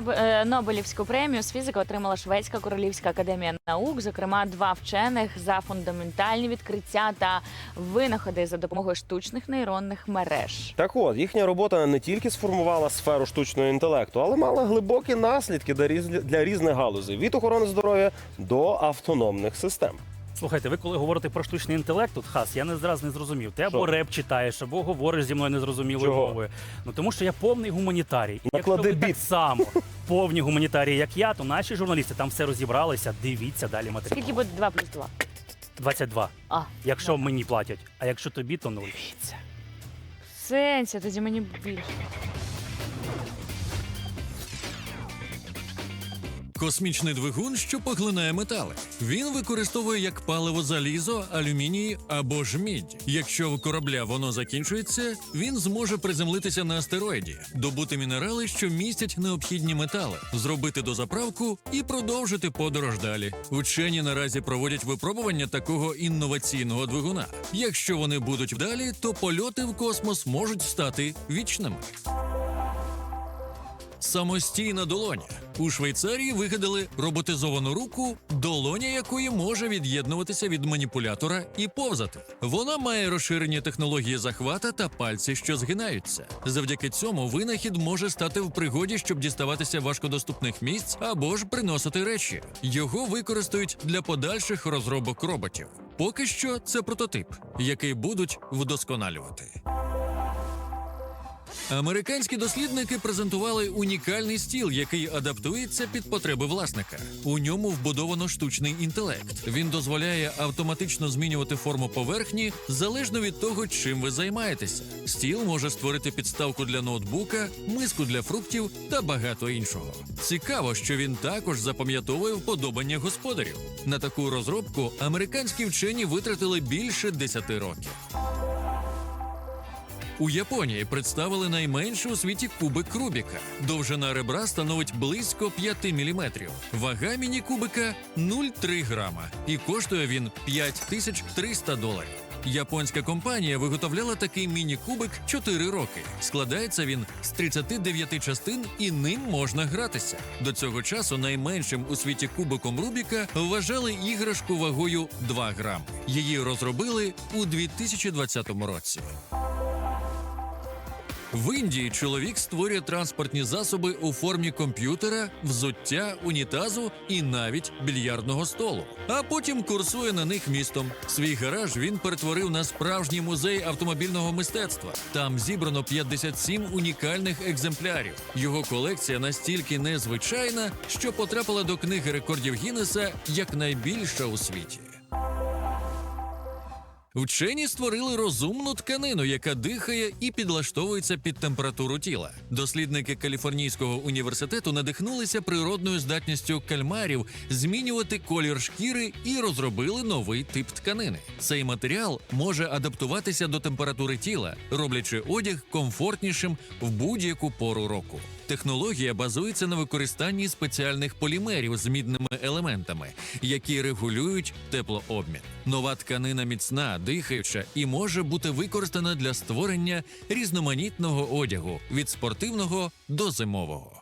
е, Нобелівську премію з фізики отримала Шведська королівська академія наук. Зокрема, два вчених за фундаментальні відкриття та винаходи за допомогою штучних нейронних мереж. Так от, їхня робота не тільки сформувала сферу штучного інтелекту, але мала глибокі наслідки для різ- для різних галузей від охорони здоров'я до автономних систем. Слухайте, ви коли говорите про штучний інтелект, тут хас, я не зразу не зрозумів. Ти або Що? реп читаєш, або говориш зі мною незрозумілою Чого? мовою. Ну тому що я повний гуманітарій. І Наклади Якщо ви біт. так само повні гуманітарії, як я, то наші журналісти там все розібралися. Дивіться далі матеріал. Скільки буде 2 плюс 2? 22. А, Якщо мені платять, а якщо тобі, то нуль. сенсі, тоді мені більше. Космічний двигун, що поглинає метали. Він використовує як паливо залізо, алюміній або ж мідь. Якщо в корабля воно закінчується, він зможе приземлитися на астероїді, добути мінерали, що містять необхідні метали, зробити дозаправку і продовжити подорож далі. Вчені наразі проводять випробування такого інноваційного двигуна. Якщо вони будуть вдалі, то польоти в космос можуть стати вічними. Самостійна долоня. У Швейцарії вигадали роботизовану руку, долоня якої може від'єднуватися від маніпулятора і повзати. Вона має розширені технології захвата та пальці, що згинаються. Завдяки цьому винахід може стати в пригоді, щоб діставатися важкодоступних місць або ж приносити речі. Його використають для подальших розробок роботів. Поки що це прототип, який будуть вдосконалювати. Американські дослідники презентували унікальний стіл, який адаптується під потреби власника. У ньому вбудовано штучний інтелект. Він дозволяє автоматично змінювати форму поверхні залежно від того, чим ви займаєтеся. Стіл може створити підставку для ноутбука, миску для фруктів та багато іншого. Цікаво, що він також запам'ятовує вподобання господарів. На таку розробку американські вчені витратили більше 10 років. У Японії представили найменший у світі кубик Рубіка. Довжина ребра становить близько 5 мм. Вага міні-кубика 0,3 грама. І коштує він 5300 доларів. Японська компанія виготовляла такий міні-кубик 4 роки. Складається він з 39 частин і ним можна гратися. До цього часу найменшим у світі кубиком Рубіка вважали іграшку вагою 2 грами. Її розробили у 2020 році. В Індії чоловік створює транспортні засоби у формі комп'ютера, взуття, унітазу і навіть більярдного столу. А потім курсує на них містом. Свій гараж він перетворив на справжній музей автомобільного мистецтва. Там зібрано 57 унікальних екземплярів. Його колекція настільки незвичайна, що потрапила до книги рекордів Гіннеса як найбільша у світі. Вчені створили розумну тканину, яка дихає і підлаштовується під температуру тіла. Дослідники Каліфорнійського університету надихнулися природною здатністю кальмарів змінювати колір шкіри і розробили новий тип тканини. Цей матеріал може адаптуватися до температури тіла, роблячи одяг комфортнішим в будь-яку пору року. Технологія базується на використанні спеціальних полімерів з мідними елементами, які регулюють теплообмін. Нова тканина міцна, дихаюча і може бути використана для створення різноманітного одягу від спортивного до зимового.